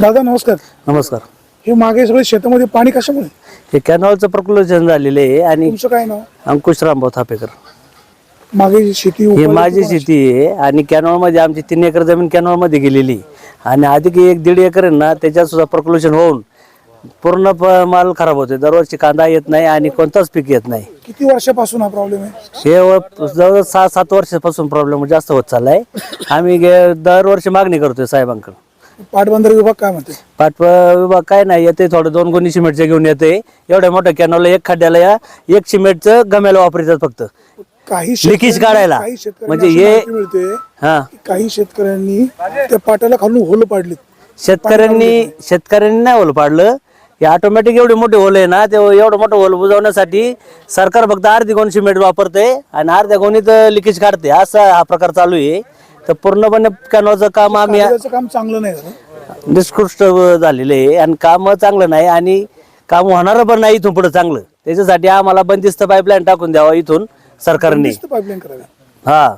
दादा नमस्कार. नमस्कार. हे मागे सगळे शेतामध्ये पाणी कशामुळे? हे कॅनॉलचं प्रकल्पन झालेलं आहे आणि तुमचं काय नाव? अंकुश रामभाऊ थापेकर. मागे जी शेती ही माझी शेती आहे आणि कॅनॉलमध्ये आमची तीन एकर जमीन कॅनॉलमध्ये गेलेली आणि अधिक एक दीड एकर आहे ना त्याच्यात सुद्धा प्रकल्पन होऊन पूर्ण प- माल खराब होते दरवर्षी कांदा येत नाही आणि कोणताच पीक येत नाही. किती वर्षापासून हा प्रॉब्लेम आहे? हे व- जवळ सहा सात वर्षापासून प्रॉब्लेम जास्त होत चाललाय. आम्ही गे- दरवर्षी मागणी करतोय साहेबांकडे पाटबंधारे विभाग काय म्हणते पाठवा विभाग काय नाही येते थोडं. दोन गोणी सिमेंटचे घेऊन येते एवढ्या मोठ्या कॅनॉलला एक खड्ड्याला या एक सिमेंटचं गम्याला वापरतात फक्त. काही लिकेज शेतकऱ्यांना- काढायला. काही शेतकऱ्यांना म्हणजे अशी हे- माहिती मिळते हा. की काही शेतकऱ्यांनी त्या पाटाला खालून होल पाडलीत. शेतकऱ्यांनी शेतकऱ्यांनी नाही होल पाडलं. हे ऑटोमॅटिक एवढे मोठे होल आहे ना ते एवढं मोठं होल बुजवण्यासाठी सरकार फक्त अर्धी गोणी सिमेंट वापरते आणि अर्ध्या गोणीत लिकेज काढते असा हा प्रकार चालू आहे. तर पूर्णपणे कॅनॉलचं काम आम्ही काम चांगलं नाही झालं. निष्कृष्ट झालेलं आहे आणि काम चांगलं नाही आणि काम होणारं पण नाही इथून पुढे चांगलं. त्याच्यासाठी आम्हाला बंदिस्त पाईपलाईन टाकून द्यावा इथून सरकारने. पाईपलाईन करावी. हा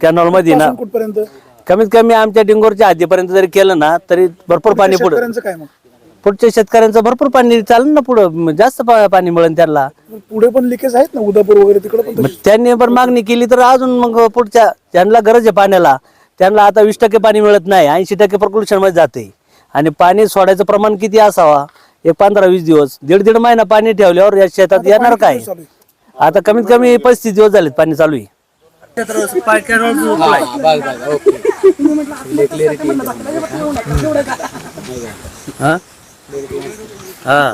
कॅनॉलमध्ये ना कुठपर्यंत? कमीत कमी आमच्या डिंगोरच्या हद्दीपर्यंत जरी केलं ना तरी भरपूर पाणी पुढे. शेतकऱ्यांचं काय मग? पुढच्या शेतकऱ्यांचं भरपूर पाणी चालेल ना पुढं. जास्त पा- पाणी मिळेल त्यांना. पुढे पण लिकेज आहेत ना? उदापूर वगैरे तिकडे पण मग त्यांनी पण मागणी केली तर अजून मग पुढच्या ज्यांना गरज आहे पाण्याला त्यांना आता वीस टक्के पाणी मिळत नाही ऐंशी टक्के प्रकल्पनमध्ये जाते. आणि पाणी सोडायचं प्रमाण किती असावा? एक पंधरा वीस दिवस दीड दीड महिना पाणी ठेवल्यावर या शेतात येणार काय. आता कमीत कमी पस्तीस दिवस झालेत पाणी चालू आहे. हा? हा.